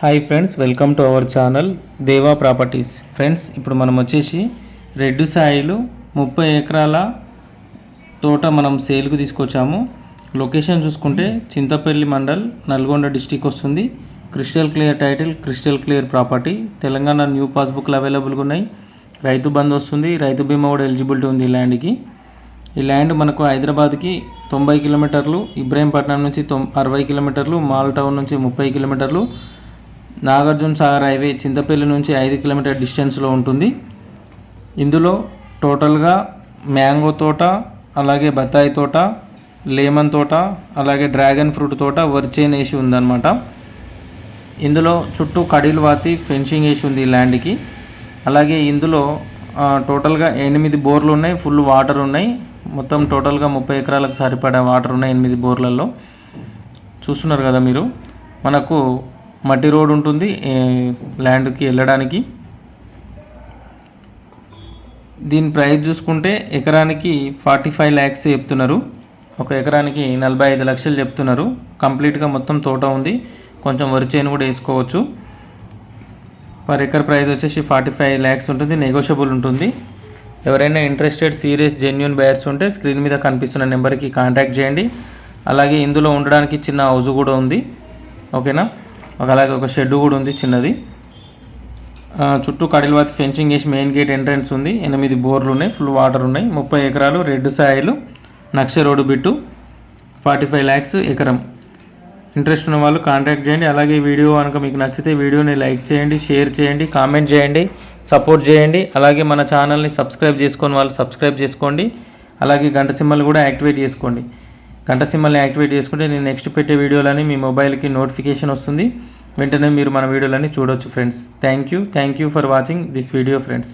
Hi friends welcome to our channel Deva properties friends ఇప్పుడు మనం వచ్చేసి రెడ్ సాయిలు ముప్పై ఎకరాల తోట మనం సేల్కి తీసుకొచ్చాము. లొకేషన్ చూసుకుంటే చింతపల్లి మండల్ నల్గొండ డిస్టిక్ వస్తుంది. Crystal clear title crystal clear property Telangana new పాస్బుక్లు అవైలబుల్గా ఉన్నాయి. రైతు బంద్ వస్తుంది. రైతు బీమా కూడా ఎలిజిబిలిటీ ఉంది ఈ ల్యాండ్కి ఈ ల్యాండ్ మనకు హైదరాబాద్కి తొంభై కిలోమీటర్లు ఇబ్రాహీంపట్నం నుంచి తొం అరవై కిలోమీటర్లు మాల్ టౌన్ నుంచి ముప్పై కిలోమీటర్లు నాగార్జున సాగర్ హైవే చింతపల్లి నుంచి ఐదు కిలోమీటర్ డిస్టెన్స్లో ఉంటుంది. ఇందులో టోటల్గా మ్యాంగో తోట అలాగే బత్తాయి తోట లేమన్ తోట అలాగే డ్రాగన్ ఫ్రూట్ తోట వర్చేన్ వేసి ఉందన్నమాట. ఇందులో చుట్టూ కడీలు వాతి ఫెన్సింగ్ వేసి ఉంది ఈ ల్యాండ్కి. అలాగే ఇందులో టోటల్గా ఎనిమిది బోర్లు ఉన్నాయి ఫుల్ వాటర్ ఉన్నాయి. మొత్తం టోటల్గా ముప్పై ఎకరాలకు సరిపడా వాటర్ ఉన్నాయి ఎనిమిది బోర్లలో. చూస్తున్నారు కదా మీరు? మనకు మట్టి రోడ్ ఉంటుంది ల్యాండ్కి వెళ్ళడానికి. దీని ప్రైస్ చూసుకుంటే ఎకరానికి ఫార్టీ ఫైవ్ ల్యాక్స్ చెప్తున్నారు. ఒక ఎకరానికి నలభై ఐదు లక్షలు చెప్తున్నారు. కంప్లీట్గా మొత్తం తోట ఉంది. కొంచెం వరి చేను కూడా వేసుకోవచ్చు. పర్ ఎకర్ ప్రైస్ వచ్చేసి ఫార్టీ ఫైవ్ ల్యాక్స్ ఉంటుంది. నెగోషియబుల్ ఉంటుంది. ఎవరైనా ఇంట్రెస్టెడ్ సీరియస్ జెన్యున్ బయర్స్ ఉంటే స్క్రీన్ మీద కనిపిస్తున్న నెంబర్కి కాంటాక్ట్ చేయండి. అలాగే ఇందులో ఉండడానికి చిన్న హౌస్ కూడా ఉంది. ఓకేనా? ఒక అలాగే ఒక షెడ్ కూడా ఉంది చిన్నది. చుట్టూ కడిలవాతి ఫెన్సింగ్ వేసి మెయిన్ గేట్ ఎంట్రన్స్ ఉంది. ఎనిమిది బోర్లు ఉన్నాయి ఫుల్ వాటర్ ఉన్నాయి. ముప్పై ఎకరాలు రెడ్ సాయిలు నక్ష road bit forty five lakhs ఎకరం. ఇంట్రెస్ట్ ఉన్న వాళ్ళు కాంటాక్ట్ చేయండి. అలాగే వీడియో కనుక మీకు నచ్చితే వీడియోని లైక్ చేయండి షేర్ చేయండి కామెంట్ చేయండి సపోర్ట్ చేయండి. అలాగే మన ఛానల్ని సబ్స్క్రైబ్ చేసుకొని వాళ్ళు సబ్స్క్రైబ్ చేసుకోండి. అలాగే గంట సింబల్ కూడా యాక్టివేట్ చేసుకోండి. గంట సింబల్ని యాక్టివేట్ చేసుకుంటే నేను నెక్స్ట్ పెట్టే వీడియోలని మీ మొబైల్కి నోటిఫికేషన్ వస్తుంది. వెంటనే మీరు మన వీడియోలని చూడొచ్చు friends. Thank you. Thank you for watching this video friends.